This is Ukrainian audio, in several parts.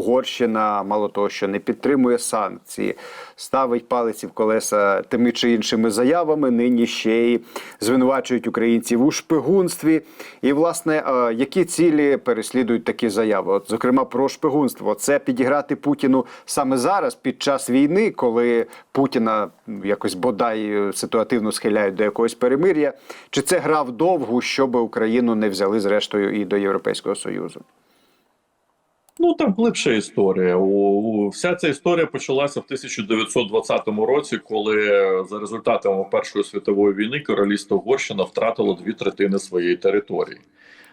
Угорщина, мало того, що не підтримує санкції, ставить палиці в колеса тими чи іншими заявами. Нині ще й звинувачують українців у шпигунстві. І, власне, е, які цілі переслідують такі заяви? От, зокрема, про шпигунство. Це підіграти Путіну саме зараз, під час війни, коли Путіна якось бодай е, ситуативно схиляють до якогось перемир'я. Чи це гра вдовгу, щоб Україну не взяли зрештою і до Європейського Союзу? Ну там глибша історія. У, у- вся ця історія почалася в 1920 році, коли за результатами Першої світової війни королівство Угорщина втратило дві третини своєї території.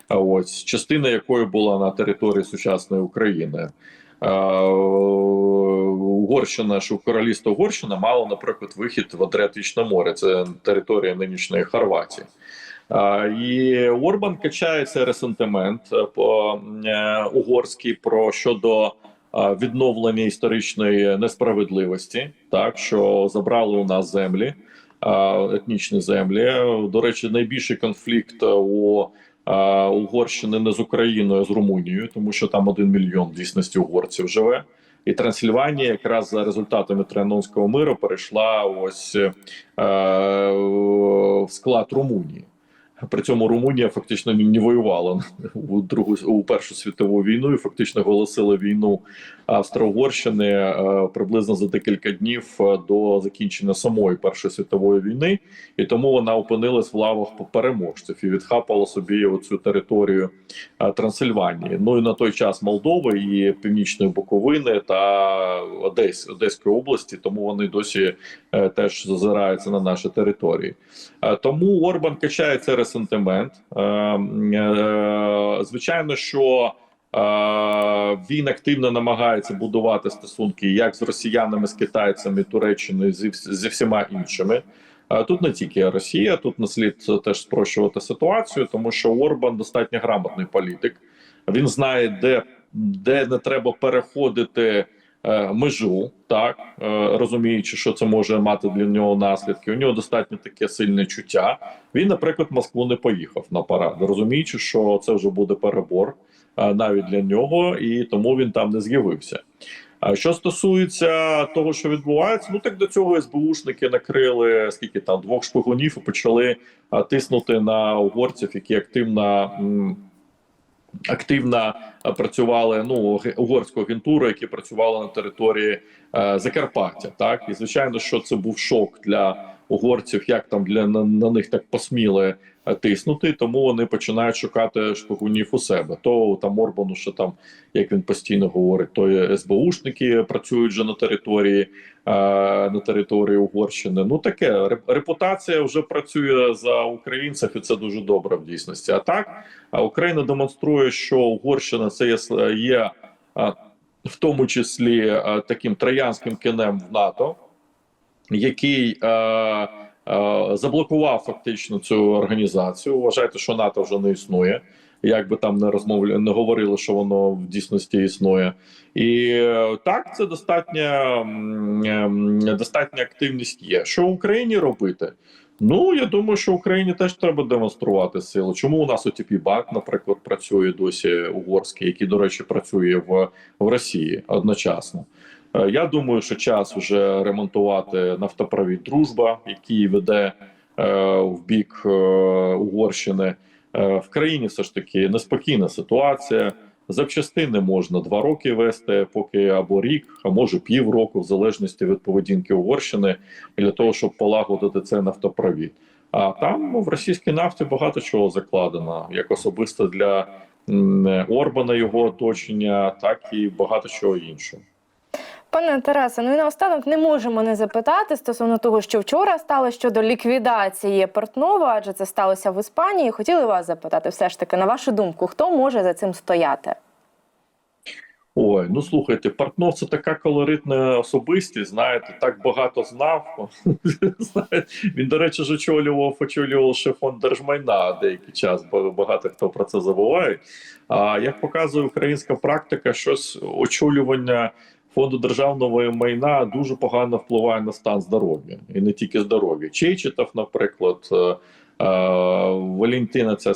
А ось частина якої була на території сучасної України. Угорщина, що королівство Угорщина мало, наприклад, вихід в Адріатичне море. Це територія нинішньої Хорватії. І Орбан качає цей ресентимент е, по е, угорський про щодо відновлення історичної несправедливості, так що забрали у нас землі, етнічні землі. До речі, найбільший конфлікт у е, Угорщини не з Україною, а з Румунією, тому що там один мільйон дійсності угорців живе. І Трансильванія якраз за результатами Тріанонського миру перейшла ось е, в склад Румунії. При цьому Румунія фактично не воювала у другу у першу світову війну і фактично оголосила війну Австро-Угорщини е, приблизно за декілька днів е, до закінчення самої першої світової війни, і тому вона опинилась в лавах переможців і відхапала собі оцю територію е, Трансильванії. Ну і на той час Молдови і Північної Буковини та Одесь Одеської області, тому вони досі теж зазираються на наші території. Тому Орбан качає цей ресентимент. Е, е, Звичайно, що е, він активно намагається будувати стосунки як з росіянами, з китайцями, Туреччиною, зі, вс- зі всіма іншими. Тут не тільки Росія, тут не слід теж спрощувати ситуацію, тому що Орбан достатньо грамотний політик. Він знає, де, де не треба переходити межу, так е, розуміючи, що це може мати для нього наслідки. У нього достатньо таке сильне чуття. Він, наприклад, в Москву не поїхав на парад, розуміючи, що це вже буде перебор е, навіть для нього, і тому він там не з'явився. А що стосується того, що відбувається, ну так до цього СБУшники накрили скільки там двох шпигунів і почали тиснути на угорців, які активно. Активно працювали ну угорську агентуру, які працювали на території е, Закарпаття. Так і звичайно, що це був шок для угорців, як там для на, на них так посміли е, тиснути. Тому вони починають шукати шпигунів у себе. То там Орбану, що там, як він постійно говорить, то СБУшники працюють вже на території е, на території Угорщини. Ну таке реп- репутація вже працює за українців, і це дуже добре в дійсності. А так Україна демонструє, що Угорщина це є, є а, в тому числі таким троянським кінем в НАТО, який а, а, заблокував фактично цю організацію. Вважайте, що НАТО вже не існує. Як би там не розмовля не говорили, що воно в дійсності існує, і е, так це достатня ем, достатня активність є. Що в Україні робити? Ну я думаю, що Україні теж треба демонструвати силу. Чому у нас отп банк, наприклад, працює досі угорський, який, до речі, працює в, в Росії одночасно. Е, Я думаю, що час вже ремонтувати нафтопровід Дружба, який веде е, в бік е, Угорщини. В країні все ж таки неспокійна ситуація. Запчастини можна два роки вести, поки або рік, а може півроку, в залежності від поведінки Угорщини, для того, щоб полагодити цей нафтопровід. А там в російській нафті багато чого закладено, як особисто для Орбана його оточення, так і багато чого іншого. Пане Тарасе, ну і наостанок не можемо не запитати стосовно того, що вчора стало щодо ліквідації Портнова, адже це сталося в Іспанії. Хотіли вас запитати, все ж таки, на вашу думку, хто може за цим стояти? Ой, ну слухайте, Портнов це така колоритна особистість. Знаєте, так багато знав. Він, до речі, ж очолював, очолював ще фонд держмайна деякий час, бо багато хто про це забуває. А як показує українська практика, щось очолювання фонду державного майна дуже погано впливає на стан здоров'я і не тільки здоров'я. Чейчетов, наприклад. е, е, Валентина, це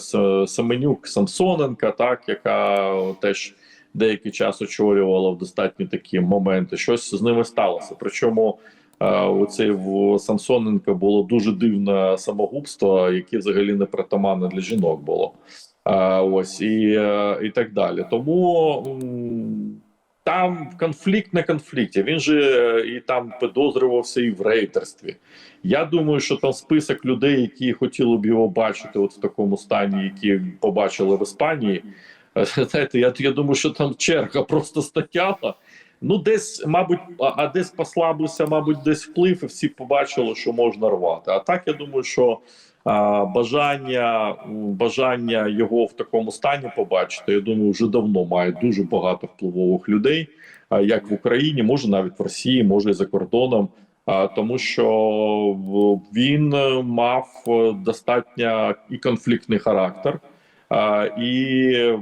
Семенюк, Самсоненка, так яка теж деякий час очолювала в достатні такі моменти. Щось з ними сталося. Причому е, оцей в Самсоненка було дуже дивне самогубство, яке взагалі не притаманне для жінок було. Ось і, і так далі. Тому там конфлікт на конфлікті. Він же е, і там підозрювався і в рейтерстві. Я думаю, що там список людей, які хотіли б його бачити, от в такому стані, які побачили в Іспанії. е, Знаєте, я, я думаю, що там черга просто стояла. Ну, десь, мабуть, а, десь послабився, мабуть, десь вплив, і всі побачили, що можна рвати. А так я думаю, що а, бажання, бажання його в такому стані побачити, я думаю, вже давно має дуже багато впливових людей, а, як в Україні, може навіть в Росії, може і за кордоном. А, тому що він е, мав е, достатньо і конфліктний характер, а, і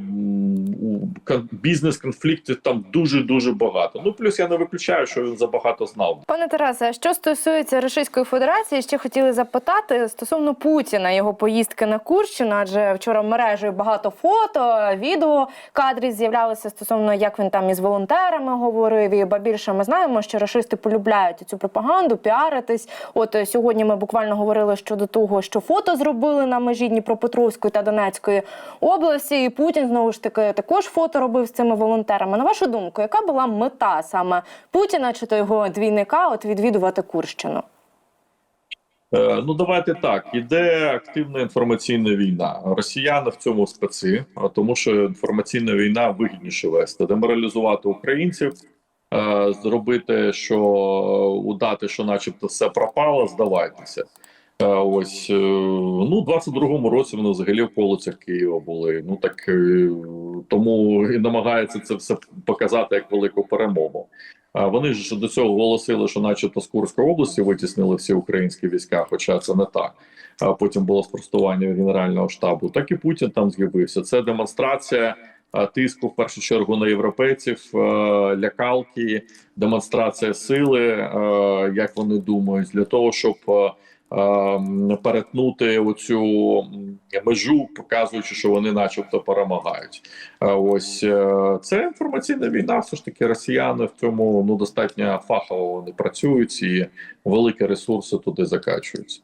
бізнес-конфліктів там дуже дуже багато. Ну плюс я не виключаю, що він забагато знав. Пане Тарасе, що стосується Російської Федерації, ще хотіли запитати стосовно Путіна, його поїздки на Курщину, адже вчора мережею багато фото, відео кадрів з'являлися стосовно як він там із волонтерами говорив. І ба більше ми знаємо, що рашисти полюбляють цю пропаганду, піаритись. От е, сьогодні ми буквально говорили щодо того, що фото зробили на межі Дніпропетровської та Донецької області. І Путін знову ж таки також фото робив з цими волонтерами. На вашу думку, яка була мета саме Путіна чи то його двійника от відвідувати Курщину? Е, Ну давайте так. Іде активна інформаційна війна. Росіяни в цьому спеці, тому що інформаційна війна вигідніше вести, деморалізувати українців, е, зробити, що удати, що, начебто, все пропало, здавайтеся. Е, Ось ну, в 22-му році вони взагалі в околицях Києва були. Ну так тому і намагається це все показати як велику перемогу. Вони ж до цього оголосили, що, начебто, з Курської області витіснили всі українські війська, хоча це не так. А потім було спростування Генерального штабу. Так і Путін там з'явився. Це демонстрація тиску в першу чергу на європейців, лякалки, демонстрація сили, як вони думають, для того, щоб. Перетнути оцю межу, показуючи, що вони, начебто, перемагають. Ось е, це інформаційна війна. Все ж таки, росіяни в цьому ну достатньо фахово вони працюють і великі ресурси туди закачуються.